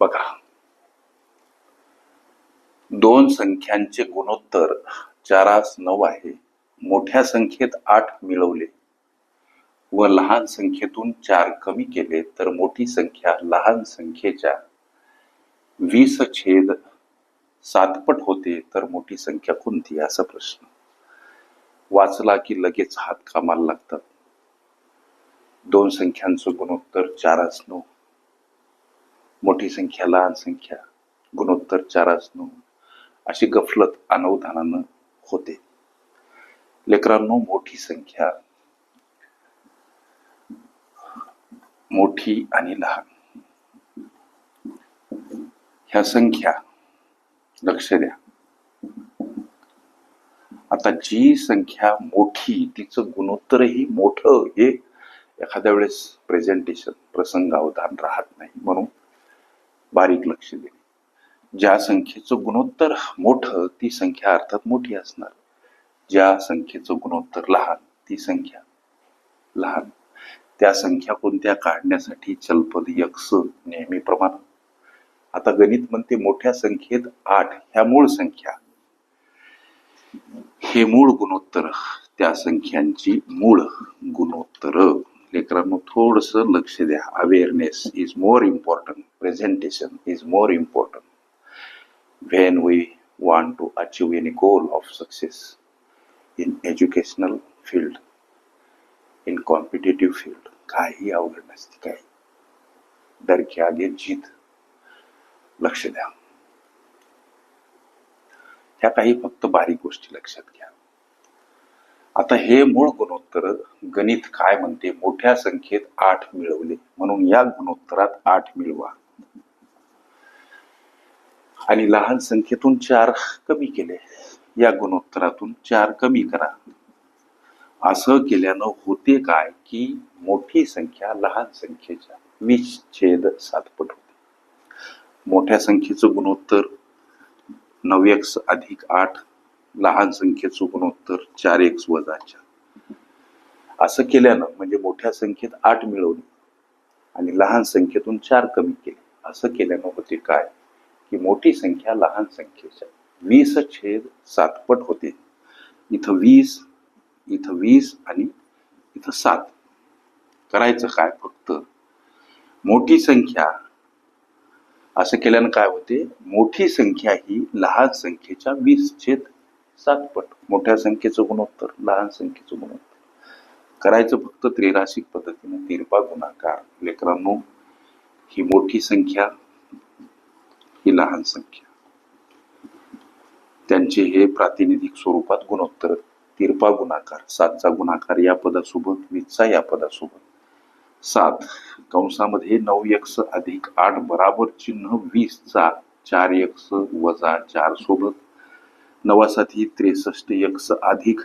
बघा. दोन संख्यांचे गुणोत्तर चारास नऊ आहे. मोठ्या संख्येत आठ मिळवले. व लहान संख्येतून चार कमी केले तर मोठी संख्या लहान संख्येच्या वीस छेद सातपट होते तर मोठी संख्या कोणती? असा प्रश्न. वाचला की लगेच हात कामाला लागतात. दोन संख्यांचं गुणोत्तर चारास नऊ. मोठी संख्या लहान संख्या गुणोत्तर चारास नऊ अशी गफलत अनवधानानं होते. लेकरांनो मोठी संख्या मोठी आणि लहान. ह्या संख्या लक्ष द्या. आता जी संख्या मोठी तिचं गुणोत्तरही मोठं हे एखाद्या वेळेस प्रेझेंटेशन प्रसंगावधान राहत नाही. म्हणून बारीक लक्ष देणे ज्या संख्येचं गुणोत्तर मोठं ती संख्या अर्थात मोठी असणार. ज्या संख्येचं गुणोत्तर लहान ती संख्या लहान. त्या संख्या कोणत्या काढण्यासाठी चलपद यक्स नेहमीप्रमाणे आता गणित म्हणते मोठ्या संख्येत आठ ह्या मूळ संख्या. हे मूळ गुणोत्तर त्या संख्यांची मूळ गुणोत्तर. लेकरांनो थोडस लक्ष द्या. Awareness is more important presentation is more important when we want to achieve any goal of success in educational field, in competitive field, काही अवघड नसते काही डर के आगे जीत लक्ष द्या ह्या काही फक्त बारीक गोष्टी लक्षात घ्या आता हे मूळ गुणोत्तर गणित काय म्हणते मोठ्या संख्येत आठ मिळवले म्हणून या गुणोत्तरात आठ मिळवा आणि लहान संख्येतून चार कमी केले. या गुणोत्तरातून चार कमी करा. असं केल्यानं होते काय की मोठी संख्या लहान संख्येच्या वीस छेद सातपट होते. मोठ्या संख्येचं गुणोत्तर नऊ एक्स अधिक आठ लहान संख्येचं गुणोत्तर चार एक्स वजा चार. असं केल्यानं म्हणजे मोठ्या संख्येत आठ मिळवली आणि लहान संख्येतून चार कमी केले. असं केल्यानं होते काय? की मोठी संख्या लहान संख्येच्या. वीस छेद सातपट होते. इथं वीस इथं वीस आणि इथं सात. करायचं काय फक्त? मोठी संख्या. असं केल्यानं काय होते? मोठी संख्या ही लहान संख्येच्या वीस छेद सातपट मोठ्या संख्येचं गुणोत्तर लहान संख्येचं गुणोत्तर. करायचं फक्त त्रिराशिक पद्धतीने तिरपा गुणाकार. लेकरांनो ही मोठी संख्या ही लहान संख्या. त्यांचे हे प्रातिनिधिक स्वरूपात गुणोत्तर तिरपा गुणाकार सातचा गुणाकार या पदासोबत वीसचा या पदासोबत. सात कंसामध्ये नऊ एक्स अधिक आठ बराबर चिन्ह वीसचा चार एक्स वजा चार सोबत. नवासाठी त्रेसष्ट एक्स अधिक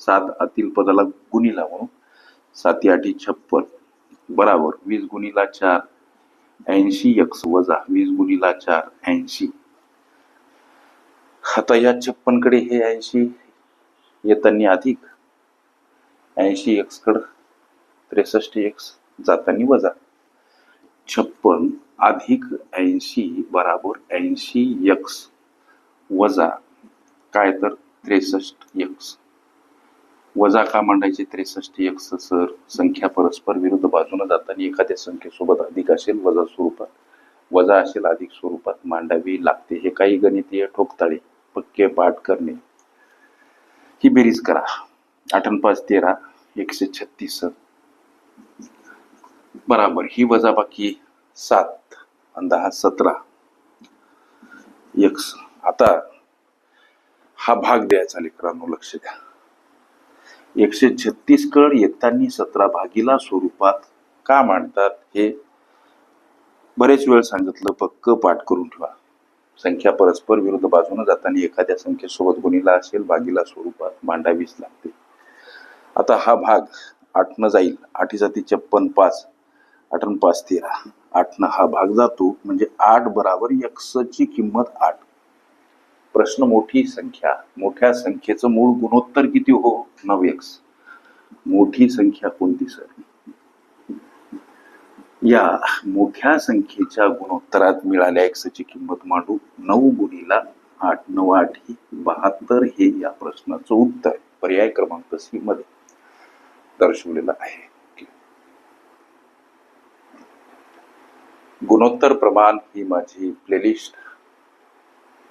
सात आतील पदाला गुणिला म्हणून साती आठी छप्पन बराबर वीस गुणिला चार ऐंशी एक्स वजा वीस गुणिला चार ऐंशी. आता या छप्पनकडे हे ऐंशी येताना अधिक. ऐंशी एक्स कड त्रेसष्ट एक्स जाताना वजा. छप्पन अधिक ऐंशी बराबर ऐंशी एक्स वजा काय तर त्रेसष्ट एक्स वजा का मांडायचे त्रेसष्ट एक्स सर? संख्या परस्पर विरुद्ध बाजूने जाताना एखाद्या संख्येसोबत अधिक असेल वजा स्वरूपात. वजा असेल अधिक स्वरूपात. मांडावी लागते. हे काही गणितीय ठोकताळे. पक्के पाठ करणे. ही बेरीज करा. आठन पाच तेरा एकशे छत्तीस बराबर. ही वजा बाकी सात आणि दहा सतरा. एक आता हा भाग द्यायचा लेकरांनो लक्ष द्या. एकशे छत्तीस कड येतानी सतरा भागीला स्वरूपात का मांडतात हे बरेच वेळ सांगितलं. पक्क पाठ करून ठेवा. संख्या परस्पर विरुद्ध बाजूने जाताना एखाद्या संख्येसोबत गुणीला असेल भागीला स्वरूपात मांडावीच लागते. आता हा भाग आठनं जाईल. आठी जाती छप्पन पाच आठन पाच तेरा. आठनं हा भाग जातो म्हणजे आठ बराबर ची किंमत आठ. प्रश्न मोठी संख्या मोठ्या संख्येचं मूळ गुणोत्तर किती हो? नऊ एक्स मोठी संख्या कोणती सर या मोठ्या संख्येच्या गुणोत्तरात मिळाल्या एक्सची किंमत मांडू नऊ गुणीला आठ नऊ आठ ही बहात्तर हे या प्रश्नाचं उत्तर पर्याय क्रमांक सी मध्ये दर्शवलेलं आहे. गुणोत्तर प्रमाण ही माझी प्लेलिस्ट